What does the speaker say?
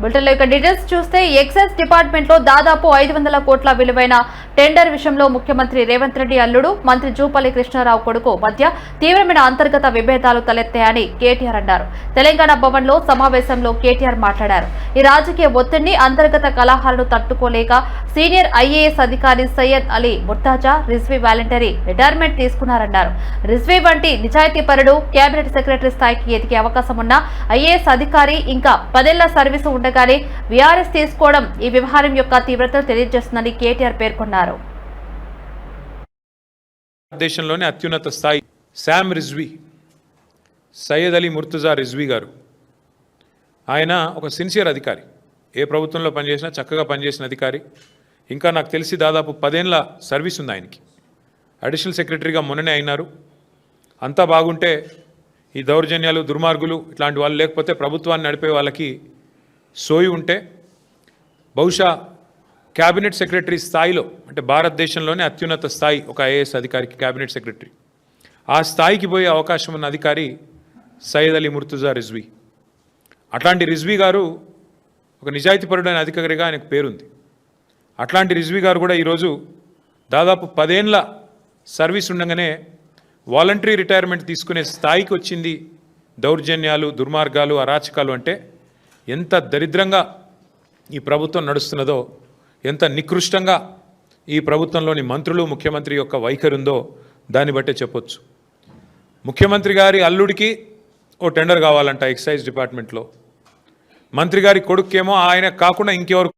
బులెటిన్లో ఇక డీటెయిల్స్ చూస్తే ఎక్సైజ్ డిపార్ట్మెంట్లో దాదాపు ఐదు వందల కోట్ల విలువైన టెండర్ విషయంలో ముఖ్యమంత్రి రేవంత్ రెడ్డి అల్లుడు మంత్రి జూపల్లి కృష్ణారావు కొడుకు మధ్య తీవ్రమైన అంతర్గత విభేదాలు తలెత్తాయని కేటీఆర్ అన్నారు. తెలంగాణ భవన్లో సమావేశంలో కేటీఆర్ మాట్లాడారు. ఈ రాజకీయ ఒత్తిడిని అంతర్గత కలహాలను తట్టుకోలేక సీనియర్ ఐఏఎస్ అధికారి సయ్యద్ అలీ ముర్తాజా రిజ్వీ వాలంటరీ రిటైర్మెంట్ తీసుకున్నారన్నారు. రిజ్వీ వంటి నిజాయితీ పరుడు కేబినెట్ సెక్రటరీ స్థాయికి ఎదిగే అవకాశం ఉన్న ఐఏఎస్ అధికారి ఇంకా పదేళ్ళ సర్వీసు ఉండగానే వీఆర్ఎస్ తీసుకోవడం ఈ వ్యవహారం యొక్క తీవ్రతను తెలియజేస్తుందని కేటీఆర్ పేర్కొన్నారు. భారతదేశంలోనే అత్యున్నత స్థాయి శామ్ రిజ్వీ సయ్యద్ అలీ ముర్తుజా రిజ్వీ గారు. ఆయన ఒక సిన్సియర్ అధికారి. ఏ ప్రభుత్వంలో పనిచేసినా చక్కగా పనిచేసిన అధికారి. ఇంకా నాకు తెలిసి దాదాపు పదేళ్ళ సర్వీస్ ఉంది ఆయనకి. అడిషనల్ సెక్రటరీగా మొన్ననే అయినారు. అంతా బాగుంటే ఈ దౌర్జన్యాలు దుర్మార్గులు ఇట్లాంటి వాళ్ళు లేకపోతే ప్రభుత్వాన్ని నడిపే వాళ్ళకి సోయి ఉంటే బహుశా క్యాబినెట్ సెక్రటరీ స్థాయిలో అంటే భారతదేశంలోనే అత్యున్నత స్థాయి ఒక ఐఏఎస్ అధికారికి క్యాబినెట్ సెక్రటరీ. ఆ స్థాయికి పోయే అవకాశం ఉన్న అధికారి సయ్యద్ అలీ ముర్తుజా రిజ్వీ. అట్లాంటి రిజ్వీ గారు ఒక నిజాయితీపరుడైన అధికారిగా ఆయనకు పేరుంది. అట్లాంటి రిజ్వీ గారు కూడా ఈరోజు దాదాపు పదేండ్ల సర్వీస్ ఉండగానే వాలంటరీ రిటైర్మెంట్ తీసుకునే స్థాయికి వచ్చింది. దౌర్జన్యాలు దుర్మార్గాలు అరాచకాలు అంటే ఎంత దరిద్రంగా ఈ ప్రభుత్వం నడుస్తున్నదో ఎంత నికృష్టంగా ఈ ప్రభుత్వంలోని మంత్రులు ముఖ్యమంత్రి యొక్క వైఖరి ఉందో దాన్ని బట్టే చెప్పొచ్చు. ముఖ్యమంత్రి గారి అల్లుడికి ఓ టెండర్ కావాలంట ఎక్సైజ్ డిపార్ట్మెంట్లో. మంత్రి గారి కొడుక్కేమో ఆయన కాకుండా ఇంకెవరు